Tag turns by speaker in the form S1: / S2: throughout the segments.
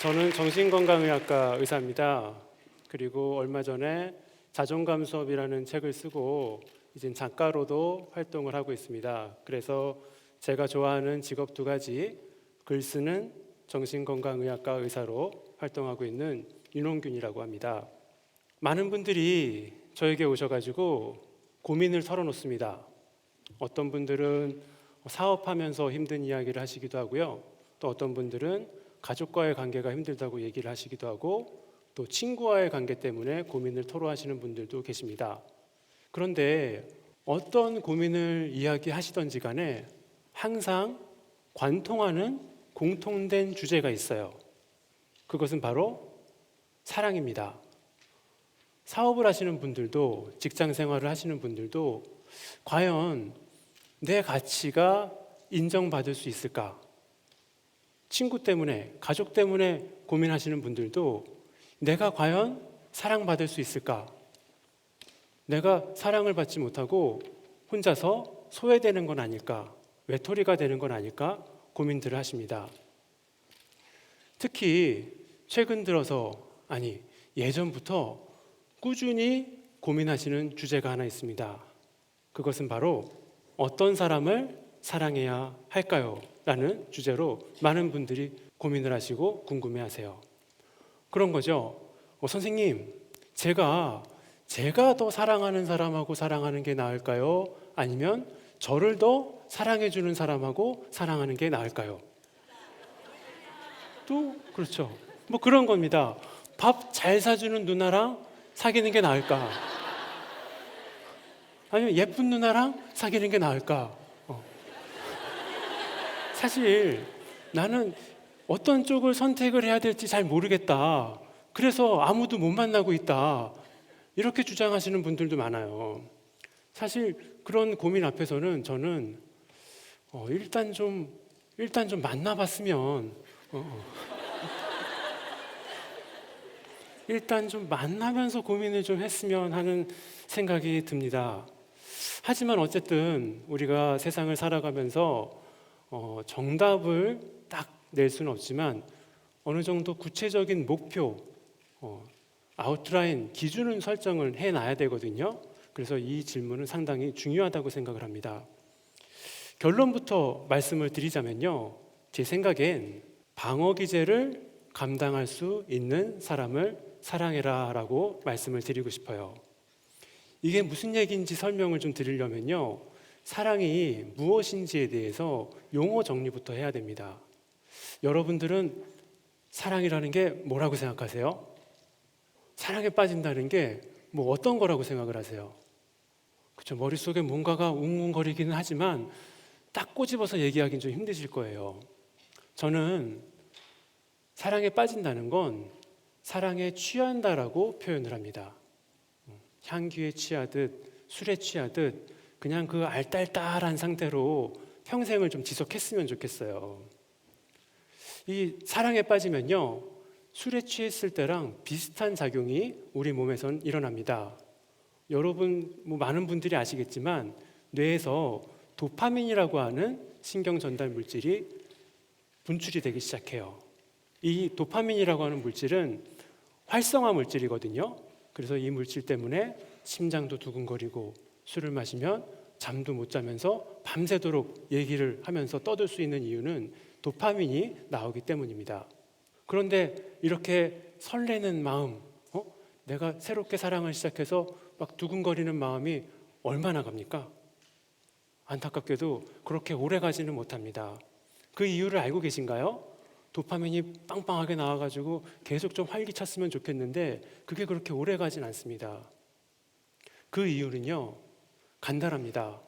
S1: 저는 정신건강의학과 의사입니다. 그리고 얼마 전에 자존감 수업이라는 책을 쓰고 이젠 작가로도 활동을 하고 있습니다. 그래서 제가 좋아하는 직업 두 가지 글 쓰는 정신건강의학과 의사로 활동하고 있는 윤홍균이라고 합니다. 많은 분들이 저에게 오셔가지고 고민을 털어놓습니다. 어떤 분들은 사업하면서 힘든 이야기를 하시기도 하고요. 또 어떤 분들은 가족과의 관계가 힘들다고 얘기를 하시기도 하고 또 친구와의 관계 때문에 고민을 토로하시는 분들도 계십니다. 그런데 어떤 고민을 이야기하시던지 간에 항상 관통하는 공통된 주제가 있어요. 그것은 바로 사랑입니다. 사업을 하시는 분들도 직장 생활을 하시는 분들도 과연 내 가치가 인정받을 수 있을까? 친구 때문에, 가족 때문에 고민하시는 분들도 내가 과연 사랑받을 수 있을까? 내가 사랑을 받지 못하고 혼자서 소외되는 건 아닐까? 외톨이가 되는 건 아닐까? 고민들을 하십니다. 특히 최근 들어서, 아니, 예전부터 꾸준히 고민하시는 주제가 하나 있습니다. 그것은 바로 어떤 사람을 사랑해야 할까요? 라는 주제로 많은 분들이 고민을 하시고 궁금해 하세요. 그런 거죠. 어, 선생님, 제가 제가 더 사랑하는 사람하고 사랑하는 게 나을까요? 아니면 저를 더 사랑해 주는 사람하고 사랑하는 게 나을까요? 또 그렇죠. 뭐 그런 겁니다. 밥 잘 사주는 누나랑 사귀는 게 나을까? 아니면 예쁜 누나랑 사귀는 게 나을까? 어. 사실 나는 어떤 쪽을 선택을 해야 될지 잘 모르겠다. 그래서 아무도 못 만나고 있다. 이렇게 주장하시는 분들도 많아요. 사실 그런 고민 앞에서는 저는 어, 일단 좀 일단 좀 만나봤으면 어, 어. 일단 좀 만나면서 고민을 좀 했으면 하는 생각이 듭니다. 하지만 어쨌든 우리가 세상을 살아가면서 어, 정답을 딱 낼 수는 없지만 어느 정도 구체적인 목표, 어, 아웃라인, 기준은 설정을 해놔야 되거든요. 그래서 이 질문은 상당히 중요하다고 생각을 합니다. 결론부터 말씀을 드리자면요. 제 생각엔 방어 기제를 감당할 수 있는 사람을 사랑해라 라고 말씀을 드리고 싶어요. 이게 무슨 얘기인지 설명을 좀 드리려면요. 사랑이 무엇인지에 대해서 용어 정리부터 해야 됩니다. 여러분들은 사랑이라는 게 뭐라고 생각하세요? 사랑에 빠진다는 게 뭐 어떤 거라고 생각을 하세요? 그렇죠. 머릿속에 뭔가가 웅웅거리기는 하지만 딱 꼬집어서 얘기하기는 좀 힘드실 거예요. 저는 사랑에 빠진다는 건 사랑에 취한다라고 표현을 합니다. 향기에 취하듯 술에 취하듯 그냥 그 알딸딸한 상태로 평생을 좀 지속했으면 좋겠어요. 이 사랑에 빠지면요. 술에 취했을 때랑 비슷한 작용이 우리 몸에선 일어납니다. 여러분 뭐 많은 분들이 아시겠지만 뇌에서 도파민이라고 하는 신경 전달 물질이 분출이 되기 시작해요. 이 도파민이라고 하는 물질은 활성화 물질이거든요. 그래서 이 물질 때문에 심장도 두근거리고 술을 마시면 잠도 못 자면서 밤새도록 얘기를 하면서 떠들 수 있는 이유는 도파민이 나오기 때문입니다. 그런데 이렇게 설레는 마음, 어? 내가 새롭게 사랑을 시작해서 막 두근거리는 마음이 얼마나 갑니까? 안타깝게도 그렇게 오래 가지는 못합니다. 그 이유를 알고 계신가요? 도파민이 빵빵하게 나와가지고 계속 좀 활기찼으면 좋겠는데 그게 그렇게 오래 가진 않습니다. 그 이유는요, 간단합니다.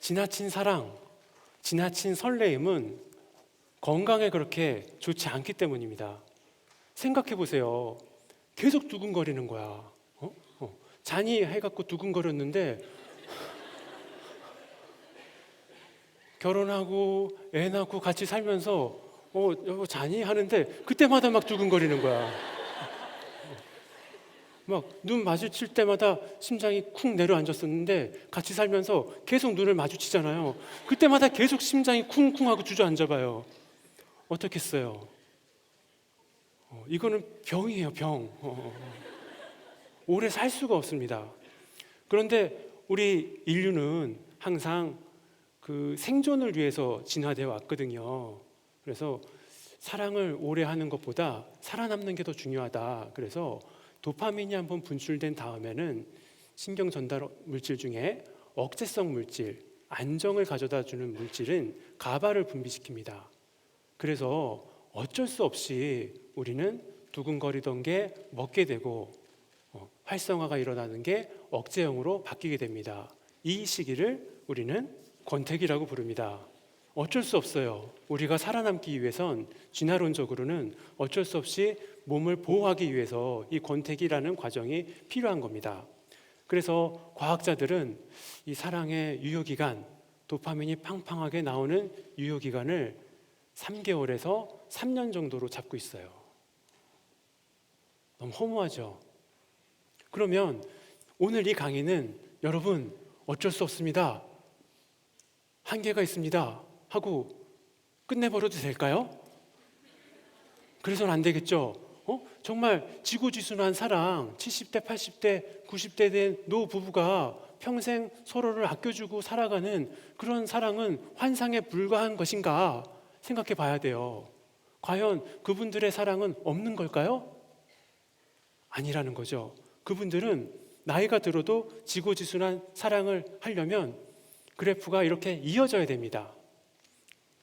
S1: 지나친 사랑, 지나친 설레임은 건강에 그렇게 좋지 않기 때문입니다. 생각해 보세요. 계속 두근거리는 거야. 어? 어. 잔이 해갖고 두근거렸는데 결혼하고 애 낳고 같이 살면서 어 여보 잔이 하는데 그때마다 막 두근거리는 거야. 막 눈 마주칠 때마다 심장이 쿵 내려앉았었는데 같이 살면서 계속 눈을 마주치잖아요. 그때마다 계속 심장이 쿵쿵 하고 주저앉아봐요. 어떻겠어요? 어, 이거는 병이에요, 병. 어, 오래 살 수가 없습니다. 그런데 우리 인류는 항상 그 생존을 위해서 진화되어 왔거든요. 그래서 사랑을 오래 하는 것보다 살아남는 게 더 중요하다. 그래서 도파민이 한번 분출된 다음에는 신경 전달 물질 중에 억제성 물질, 안정을 가져다 주는 물질은 가바를 분비시킵니다. 그래서 어쩔 수 없이 우리는 두근거리던 게 먹게 되고 어, 활성화가 일어나는 게 억제형으로 바뀌게 됩니다. 이 시기를 우리는 권태기라고 부릅니다. 어쩔 수 없어요. 우리가 살아남기 위해선 진화론적으로는 어쩔 수 없이 몸을 보호하기 위해서 이 권태기라는 과정이 필요한 겁니다. 그래서 과학자들은 이 사랑의 유효기간, 도파민이 팡팡하게 나오는 유효기간을 3개월에서 3년 정도로 잡고 있어요. 너무 허무하죠? 그러면 오늘 이 강의는 여러분 어쩔 수 없습니다. 한계가 있습니다. 하고 끝내버려도 될까요? 그래서는 안 되겠죠. 어? 정말 지고지순한 사랑, 70대, 80대, 90대 된 노 부부가 평생 서로를 아껴주고 살아가는 그런 사랑은 환상에 불과한 것인가 생각해 봐야 돼요. 과연 그분들의 사랑은 없는 걸까요? 아니라는 거죠. 그분들은 나이가 들어도 지고지순한 사랑을 하려면 그래프가 이렇게 이어져야 됩니다.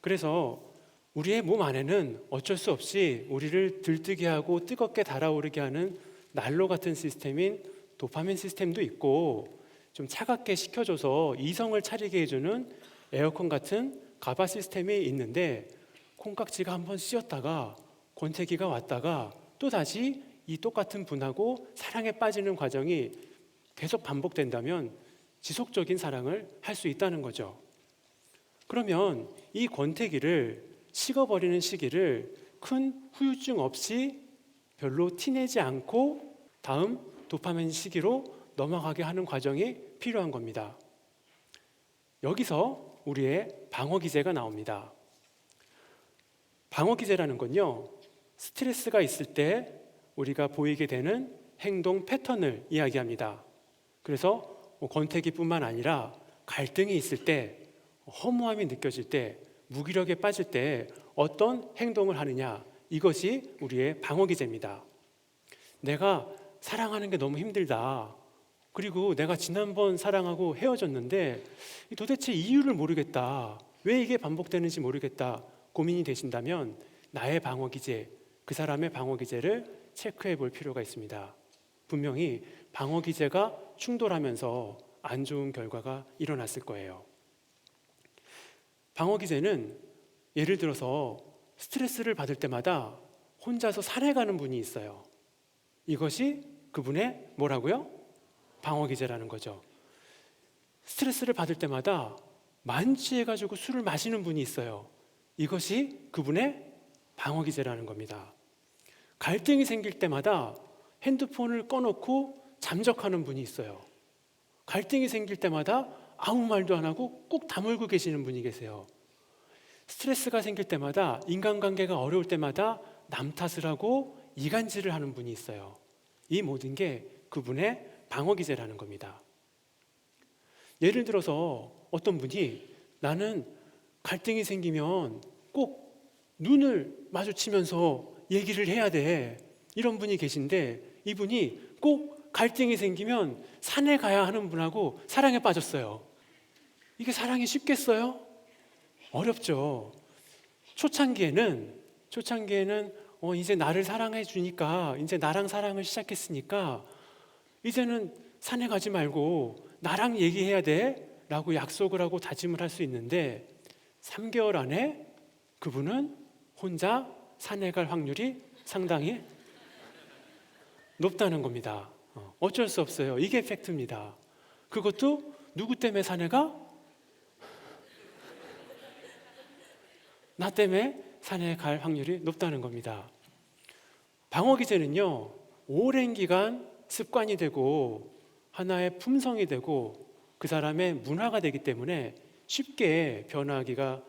S1: 그래서 우리의 몸 안에는 어쩔 수 없이 우리를 들뜨게 하고 뜨겁게 달아오르게 하는 난로 같은 시스템인 도파민 시스템도 있고 좀 차갑게 식혀줘서 이성을 차리게 해주는 에어컨 같은 가바 시스템이 있는데 콩깍지가 한번 씌었다가 권태기가 왔다가 또 다시 이 똑같은 분하고 사랑에 빠지는 과정이 계속 반복된다면 지속적인 사랑을 할 수 있다는 거죠. 그러면 이 권태기를 식어버리는 시기를 큰 후유증 없이 별로 티내지 않고 다음 도파민 시기로 넘어가게 하는 과정이 필요한 겁니다. 여기서 우리의 방어 기제가 나옵니다. 방어 기제라는 건요, 스트레스가 있을 때 우리가 보이게 되는 행동 패턴을 이야기합니다. 그래서 뭐 권태기뿐만 아니라 갈등이 있을 때, 허무함이 느껴질 때, 무기력에 빠질 때 어떤 행동을 하느냐 이것이 우리의 방어 기제입니다. 내가 사랑하는 게 너무 힘들다. 그리고 내가 지난번 사랑하고 헤어졌는데 도대체 이유를 모르겠다. 왜 이게 반복되는지 모르겠다. 고민이 되신다면 나의 방어 기제, 그 사람의 방어 기제를 체크해 볼 필요가 있습니다. 분명히 방어 기제가 충돌하면서 안 좋은 결과가 일어났을 거예요. 방어 기제는 예를 들어서 스트레스를 받을 때마다 혼자서 산에 가는 분이 있어요. 이것이 그분의 뭐라고요? 방어 기제라는 거죠. 스트레스를 받을 때마다 만취해 가지고 술을 마시는 분이 있어요. 이것이 그분의 방어 기제라는 겁니다. 갈등이 생길 때마다 핸드폰을 꺼놓고 잠적하는 분이 있어요. 갈등이 생길 때마다 아무 말도 안 하고 꾹 다물고 계시는 분이 계세요. 스트레스가 생길 때마다 인간관계가 어려울 때마다 남 탓을 하고 이간질을 하는 분이 있어요. 이 모든 게 그분의 방어 기제라는 겁니다. 예를 들어서 어떤 분이 나는 갈등이 생기면 꼭 눈을 마주치면서 얘기를 해야 돼. 이런 분이 계신데 이분이 꼭 갈등이 생기면 산에 가야 하는 분하고 사랑에 빠졌어요. 이게 사랑이 쉽겠어요? 어렵죠. 초창기에는 초창기에는 어, 이제 나를 사랑해 주니까 이제 나랑 사랑을 시작했으니까 이제는 산에 가지 말고 나랑 얘기해야 돼라고 약속을 하고 다짐을 할 수 있는데 3개월 안에 그분은 혼자 산에 갈 확률이 상당히 높다는 겁니다. 어, 어쩔 수 없어요. 이게 팩트입니다. 그것도 누구 때문에 산에 가? 나 때문에 산에 갈 확률이 높다는 겁니다. 방어 기제는요, 오랜 기간 습관이 되고 하나의 품성이 되고 그 사람의 문화가 되기 때문에 쉽게 변화하기가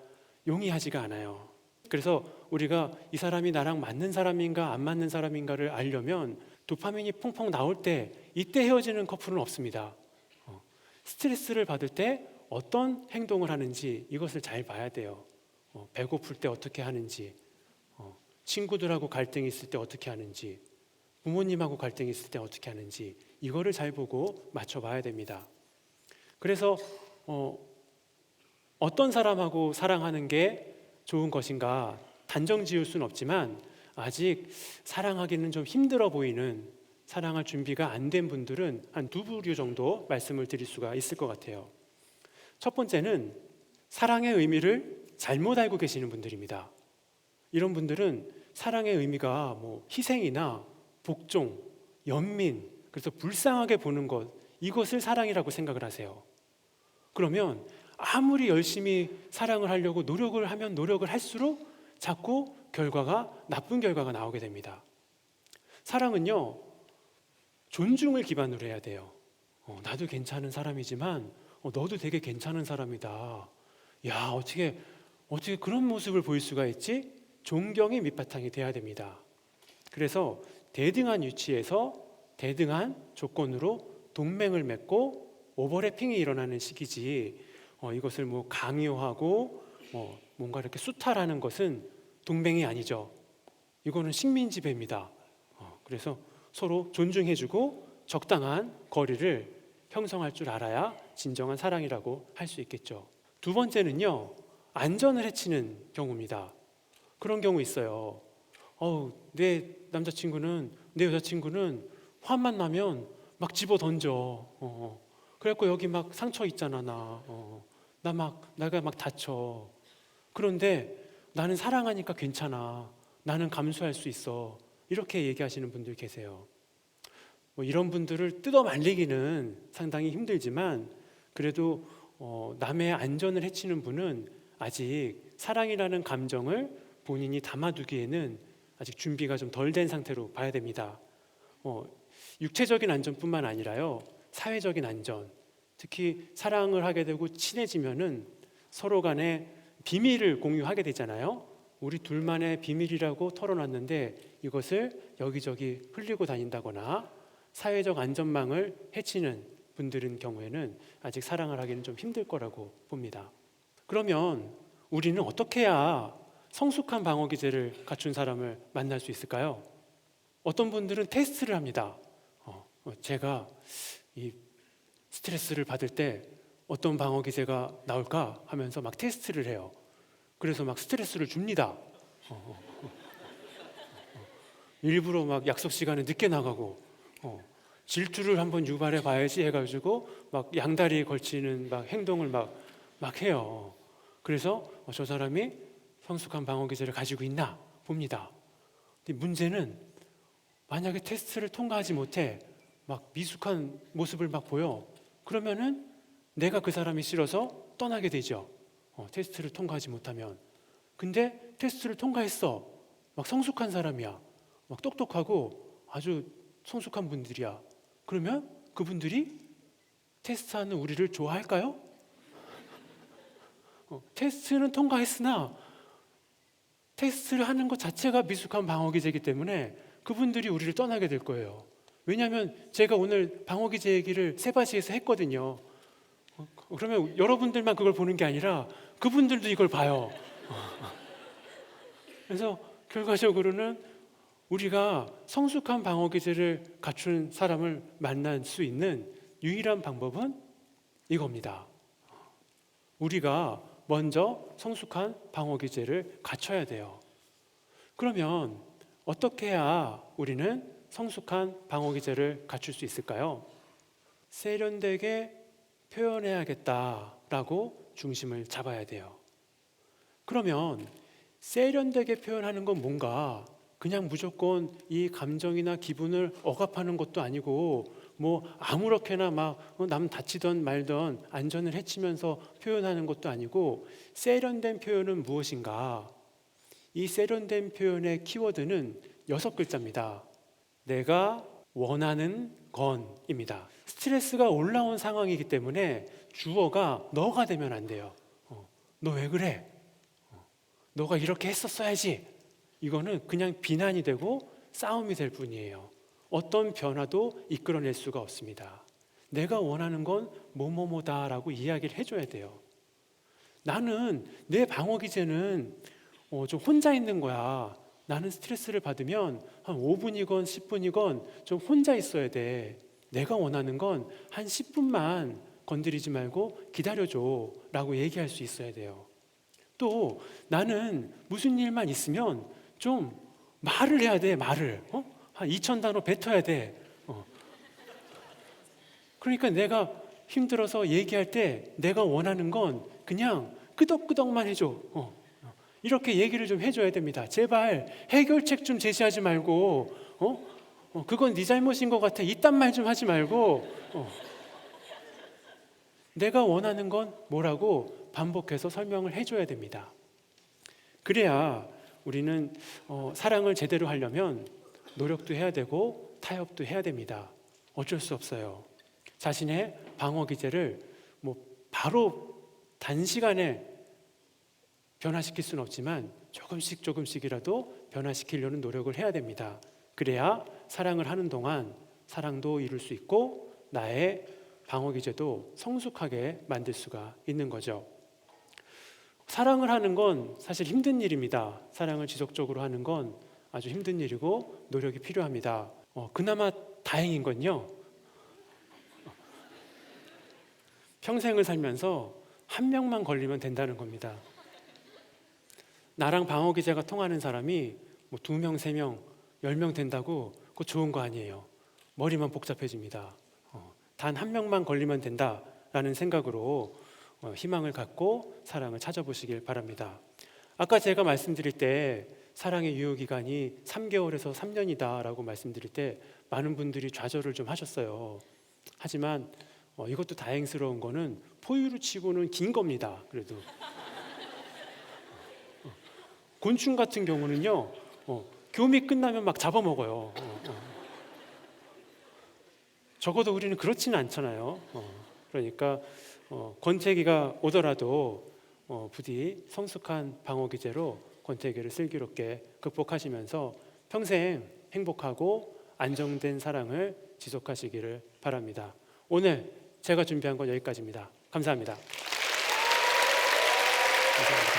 S1: 용이하지가 않아요. 그래서 우리가 이 사람이 나랑 맞는 사람인가 안 맞는 사람인가를 알려면 도파민이 펑펑 나올 때 이때 헤어지는 커플은 없습니다. 어, 스트레스를 받을 때 어떤 행동을 하는지 이것을 잘 봐야 돼요. 어, 배고플 때 어떻게 하는지, 어, 친구들하고 갈등이 있을 때 어떻게 하는지, 부모님하고 갈등이 있을 때 어떻게 하는지 이거를 잘 보고 맞춰봐야 됩니다. 그래서 어, 어떤 사람하고 사랑하는 게 좋은 것인가 단정 지을 수는 없지만 아직 사랑하기는 좀 힘들어 보이는 사랑할 준비가 안 된 분들은 한 두 부류 정도 말씀을 드릴 수가 있을 것 같아요. 첫 번째는 사랑의 의미를 잘못 알고 계시는 분들입니다. 이런 분들은 사랑의 의미가 뭐 희생이나 복종, 연민, 그래서 불쌍하게 보는 것 이것을 사랑이라고 생각을 하세요. 그러면 아무리 열심히 사랑을 하려고 노력을 하면 노력을 할수록 자꾸 결과가 나쁜 결과가 나오게 됩니다. 사랑은요 존중을 기반으로 해야 돼요. 어, 나도 괜찮은 사람이지만 어, 너도 되게 괜찮은 사람이다. 야 어떻게 어떻게 그런 모습을 보일 수가 있지? 존경의 밑바탕이 돼야 됩니다. 그래서 대등한 위치에서 대등한 조건으로 동맹을 맺고 오버래핑이 일어나는 시기지 어, 이것을 뭐 강요하고 어, 뭔가 이렇게 수탈하는 것은 동맹이 아니죠. 이거는 식민지배입니다. 어, 그래서 서로 존중해주고 적당한 거리를 형성할 줄 알아야 진정한 사랑이라고 할 수 있겠죠. 두 번째는요 안전을 해치는 경우입니다. 그런 경우 있어요. 어우, 내 남자친구는 내 여자친구는 화만 나면 막 집어 던져. 어, 어. 그래갖고 여기 막 상처 있잖아 나. 어. 나 막 내가 막 다쳐. 그런데 나는 사랑하니까 괜찮아. 나는 감수할 수 있어. 이렇게 얘기하시는 분들 계세요. 뭐 이런 분들을 뜯어 말리기는 상당히 힘들지만 그래도 어, 남의 안전을 해치는 분은 아직 사랑이라는 감정을 본인이 담아두기에는 아직 준비가 좀 덜 된 상태로 봐야 됩니다. 어, 육체적인 안전뿐만 아니라요 사회적인 안전, 특히 사랑을 하게 되고 친해지면은 서로 간에 비밀을 공유하게 되잖아요. 우리 둘만의 비밀이라고 털어놨는데 이것을 여기저기 흘리고 다닌다거나 사회적 안전망을 해치는 분들인 경우에는 아직 사랑을 하기는 좀 힘들 거라고 봅니다. 그러면 우리는 어떻게 해야 성숙한 방어 기제를 갖춘 사람을 만날 수 있을까요? 어떤 분들은 테스트를 합니다. 어, 어, 제가 이 스트레스를 받을 때 어떤 방어 기제가 나올까 하면서 막 테스트를 해요. 그래서 막 스트레스를 줍니다. 어, 어, 어, 어. 일부러 막 약속 시간에 늦게 나가고 어, 질투를 한번 유발해 봐야지 해가지고 막 양다리에 걸치는 막 행동을 막, 막 해요. 그래서 어, 저 사람이 성숙한 방어 기제를 가지고 있나 봅니다. 근데 문제는 만약에 테스트를 통과하지 못해 막 미숙한 모습을 막 보여. 그러면은 내가 그 사람이 싫어서 떠나게 되죠. 어, 테스트를 통과하지 못하면. 근데 테스트를 통과했어. 막 성숙한 사람이야. 막 똑똑하고 아주 성숙한 분들이야. 그러면 그분들이 테스트하는 우리를 좋아할까요? 어, 테스트는 통과했으나 테스트를 하는 것 자체가 미숙한 방어 기제이기 때문에 그분들이 우리를 떠나게 될 거예요. 왜냐하면 제가 오늘 방어 기제 얘기를 세바시에서 했거든요. 어, 그러면 여러분들만 그걸 보는 게 아니라 그분들도 이걸 봐요. 그래서 결과적으로는 우리가 성숙한 방어 기제를 갖춘 사람을 만날 수 있는 유일한 방법은 이겁니다. 우리가 먼저 성숙한 방어 기제를 갖춰야 돼요. 그러면 어떻게 해야 우리는 성숙한 방어 기제를 갖출 수 있을까요? 세련되게 표현해야겠다라고 중심을 잡아야 돼요. 그러면 세련되게 표현하는 건 뭔가 그냥 무조건 이 감정이나 기분을 억압하는 것도 아니고 뭐 아무렇게나 막 남 다치던 말던 안전을 해치면서 표현하는 것도 아니고 세련된 표현은 무엇인가? 이 세련된 표현의 키워드는 여섯 글자입니다. 내가 원하는 건입니다. 스트레스가 올라온 상황이기 때문에 주어가 너가 되면 안 돼요. 어, 너왜 그래? 어, 너가 이렇게 했었어야지. 이거는 그냥 비난이 되고 싸움이 될 뿐이에요. 어떤 변화도 이끌어낼 수가 없습니다. 내가 원하는 건 뭐뭐뭐다라고 이야기를 해줘야 돼요. 나는 내 방어 기제는 어, 좀 혼자 있는 거야. 나는 스트레스를 받으면 한 5분이건 10분이건 좀 혼자 있어야 돼. 내가 원하는 건 한 10분만 건드리지 말고 기다려줘 라고 얘기할 수 있어야 돼요. 또 나는 무슨 일만 있으면 좀 말을 해야 돼, 말을. 어? 한 2천 단어 뱉어야 돼. 어. 그러니까 내가 힘들어서 얘기할 때 내가 원하는 건 그냥 끄덕끄덕만 해줘. 어. 어. 이렇게 얘기를 좀 해줘야 됩니다. 제발 해결책 좀 제시하지 말고, 어? 어, 그건 네 잘못인 것 같아. 이딴 말 좀 하지 말고, 어. 내가 원하는 건 뭐라고 반복해서 설명을 해줘야 됩니다. 그래야 우리는 어, 사랑을 제대로 하려면 노력도 해야 되고 타협도 해야 됩니다. 어쩔 수 없어요. 자신의 방어 기제를 뭐 바로 단시간에 변화시킬 수는 없지만 조금씩 조금씩이라도 변화시키려는 노력을 해야 됩니다. 그래야 사랑을 하는 동안 사랑도 이룰 수 있고 나의 방어 기제도 성숙하게 만들 수가 있는 거죠. 사랑을 하는 건 사실 힘든 일입니다. 사랑을 지속적으로 하는 건 아주 힘든 일이고 노력이 필요합니다. 어, 그나마 다행인 건요. 평생을 살면서 한 명만 걸리면 된다는 겁니다. 나랑 방어 기제가 통하는 사람이 뭐 두 명, 세 명, 열 명 된다고 그거 좋은 거 아니에요. 머리만 복잡해집니다. 어, 단한 명만 걸리면 된다라는 생각으로 어, 희망을 갖고 사랑을 찾아보시길 바랍니다. 아까 제가 말씀드릴 때 사랑의 유효 기간이 3개월에서 3년이다라고 말씀드릴 때 많은 분들이 좌절을 좀 하셨어요. 하지만 어, 이것도 다행스러운 거는 포유류 치고는 긴 겁니다. 그래도 어, 곤충 같은 경우는요 어, 교미 끝나면 막 잡아먹어요. 어, 어. 적어도 우리는 그렇지는 않잖아요. 어, 그러니까 어, 권태기가 오더라도 어, 부디 성숙한 방어 기제로 권태기를 슬기롭게 극복하시면서 평생 행복하고 안정된 사랑을 지속하시기를 바랍니다. 오늘 제가 준비한 건 여기까지입니다. 감사합니다. 감사합니다.